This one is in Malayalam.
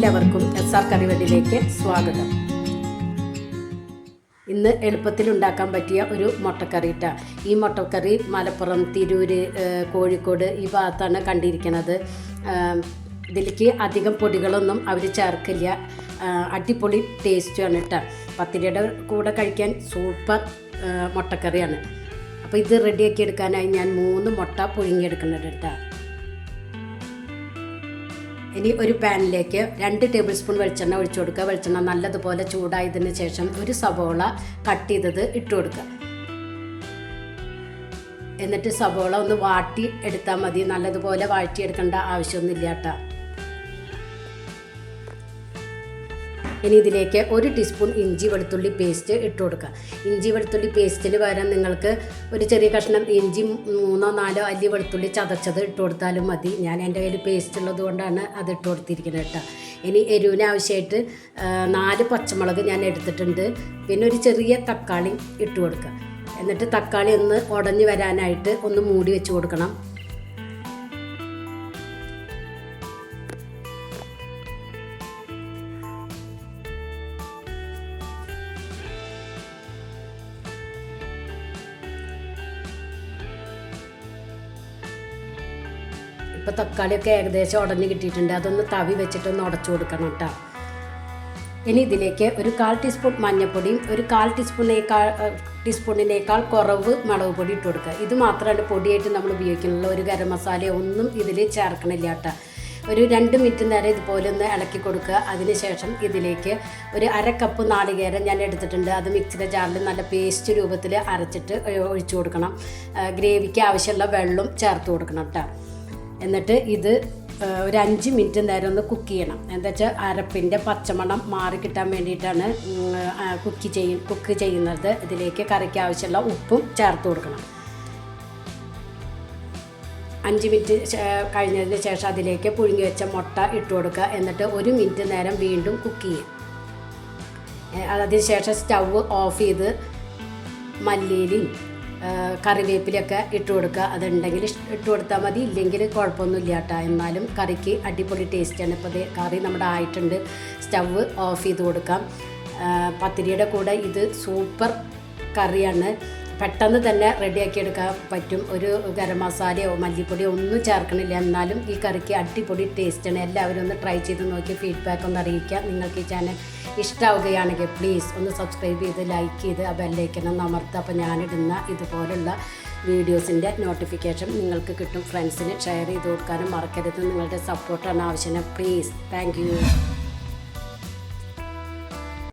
എല്ലാവർക്കും എസ് ആർ കറിവെടിലേക്ക് സ്വാഗതം. ഇന്ന് എളുപ്പത്തിൽ ഉണ്ടാക്കാൻ പറ്റിയ ഒരു മുട്ടക്കറി ഇട്ട ഈ മുട്ടക്കറി മലപ്പുറം തിരൂര് കോഴിക്കോട് ഈ ഭാഗത്താണ് കണ്ടിരിക്കുന്നത് ഇതിലേക്ക് അധികം പൊടികളൊന്നും അവർ ചേർക്കില്ല. അടിപൊളി ടേസ്റ്റുമാണ് കേട്ടോ. പത്തിരിയുടെ കൂടെ കഴിക്കാൻ സൂപ്പർ മുട്ടക്കറിയാണ്. അപ്പോൾ ഇത് റെഡിയാക്കി എടുക്കാനായി ഞാൻ മൂന്ന് മുട്ട പുഴുങ്ങിയെടുക്കുന്നുണ്ട് കേട്ടോ. ഇനി ഒരു പാനിലേക്ക് രണ്ട് ടേബിൾ സ്പൂൺ വെളിച്ചെണ്ണ ഒഴിച്ചു കൊടുക്കുക. വെളിച്ചെണ്ണ നല്ലതുപോലെ ചൂടായതിന് ശേഷം ഒരു സവോള കട്ട് ചെയ്തത് ഇട്ട് കൊടുക്കുക. എന്നിട്ട് സവോള ഒന്ന് വാട്ടി എടുത്താൽ മതി. നല്ലതുപോലെ വാഴ്ത്തിയെടുക്കേണ്ട ആവശ്യമൊന്നുമില്ല കേട്ടോ. ഇനി ഇതിലേക്ക് ഒരു ടീസ്പൂൺ ഇഞ്ചി വെളുത്തുള്ളി പേസ്റ്റ് ഇട്ട് കൊടുക്കുക. ഇഞ്ചി വെളുത്തുള്ളി പേസ്റ്റിൽ പകരം നിങ്ങൾക്ക് ഒരു ചെറിയ കഷ്ണം ഇഞ്ചി മൂന്നോ നാലോ അല്ലി വെളുത്തുള്ളി ചതച്ചത് ഇട്ട് കൊടുത്താലും മതി. ഞാൻ എന്റെ കയ്യിൽ പേസ്റ്റ് ഉള്ളത് കൊണ്ടാണ് അത് ഇട്ട് കൊടുത്തിരിക്കുന്നത് കേട്ടോ. ഇനി എരിവിന് ആവശ്യമായിട്ട് നാല് പച്ചമുളക് ഞാൻ എടുത്തിട്ടുണ്ട്. പിന്നെ ഒരു ചെറിയ തക്കാളി ഇട്ട് കൊടുക്കുക. എന്നിട്ട് തക്കാളി ഒന്ന് ഉടഞ്ഞു വരാനായിട്ട് ഒന്ന് മൂടി വെച്ച് കൊടുക്കണം. ഇപ്പോൾ തക്കാളിയൊക്കെ ഏകദേശം ഉടഞ്ഞ് കിട്ടിയിട്ടുണ്ട്. അതൊന്ന് തവി വെച്ചിട്ടൊന്ന് ഉടച്ചു കൊടുക്കണം കേട്ടോ. ഇനി ഇതിലേക്ക് ഒരു കാൽ ടീസ്പൂൺ മഞ്ഞൾപ്പൊടിയും ഒരു കാൽ ടീസ്പൂണിനേക്കാൾ ടീസ്പൂണിനേക്കാൾ കുറവ് മുളക് പൊടി ഇട്ട് കൊടുക്കുക. ഇത് മാത്രമാണ് പൊടിയായിട്ട് നമ്മൾ ഉപയോഗിക്കുന്നുള്ളൂ ഒരു ഗരം മസാല ഒന്നും ഇതിൽ ചേർക്കണില്ല കേട്ടോ. ഒരു രണ്ട് മിനിറ്റ് നേരം ഇതുപോലെ ഒന്ന് ഇളക്കി കൊടുക്കുക. അതിനുശേഷം ഇതിലേക്ക് ഒരു അര കപ്പ് നാളികേരം ഞാൻ എടുത്തിട്ടുണ്ട്. അത് മിക്സിയുടെ ജാറിൽ നല്ല പേസ്റ്റ് രൂപത്തിൽ അരച്ചിട്ട് ഒഴിച്ചു കൊടുക്കണം. ഗ്രേവിക്ക് ആവശ്യമുള്ള വെള്ളം ചേർത്ത് കൊടുക്കണം കേട്ടോ. എന്നിട്ട് ഇത് ഒരു അഞ്ച് മിനിറ്റ് നേരം ഒന്ന് കുക്ക് ചെയ്യണം. എന്താ വെച്ചാൽ അരപ്പിന്റെ പച്ചമണം മാറി കിട്ടാൻ വേണ്ടിയിട്ടാണ് കുക്ക് ചെയ്യ കുക്ക് ചെയ്യുന്നത്. ഇതിലേക്ക് കറിക്ക് ആവശ്യമുള്ള ഉപ്പും ചേർത്ത് കൊടുക്കണം. അഞ്ച് മിനിറ്റ് കഴിഞ്ഞതിന് ശേഷം അതിലേക്ക് പുഴുങ്ങി വെച്ച മുട്ട ഇട്ട് കൊടുക്കുക. എന്നിട്ട് ഒരു മിനിറ്റ് നേരം വീണ്ടും കുക്ക് ചെയ്യും അതിന് ശേഷം സ്റ്റൗ ഓഫ് ചെയ്ത് മല്ലിയിലും കറിവേപ്പിലൊക്കെ ഇട്ട് കൊടുക്കുക. അതുണ്ടെങ്കിൽ ഇട്ട് കൊടുത്താൽ മതി. ഇല്ലെങ്കിൽ കുഴപ്പമൊന്നുമില്ല കേട്ടോ എന്നാലും കറിക്ക് അടിപൊളി ടേസ്റ്റാണ് ഇപ്പോൾ കറി നമ്മുടെ ആയിട്ടുണ്ട്. സ്റ്റവ് ഓഫ് ചെയ്ത് കൊടുക്കാം. പത്തിരിയുടെ കൂടെ ഇത് സൂപ്പർ കറിയാണ്. പെട്ടെന്ന് തന്നെ റെഡിയാക്കി എടുക്കാൻ പറ്റും. ഒരു ഗരം മസാലയോ മല്ലിപ്പൊടിയോ ഒന്നും ചേർക്കണില്ല. എന്നാലും ഈ കറിക്ക് അടിപൊളി ടേസ്റ്റാണ് എല്ലാവരും ഒന്ന് ട്രൈ ചെയ്ത് നോക്കി. ഫീഡ്ബാക്ക് ഒന്ന് അറിയിക്കുക. നിങ്ങൾക്ക് ഈ ചാനൽ ഇഷ്ടമാവുകയാണെങ്കിൽ പ്ലീസ് ഒന്ന് സബ്സ്ക്രൈബ് ചെയ്ത് ലൈക്ക് ചെയ്ത് ആ ബെല്ലൈക്കണം ഒന്ന് അമർത്തുക അപ്പോൾ ഞാനിടുന്ന ഇതുപോലുള്ള വീഡിയോസിന്റെ നോട്ടിഫിക്കേഷൻ നിങ്ങൾക്ക് കിട്ടും. ഫ്രണ്ട്സിന് ഷെയർ ചെയ്ത് കൊടുക്കാനും മറക്കരുത്. നിങ്ങളുടെ സപ്പോർട്ടാണ് ആവശ്യം. Please thank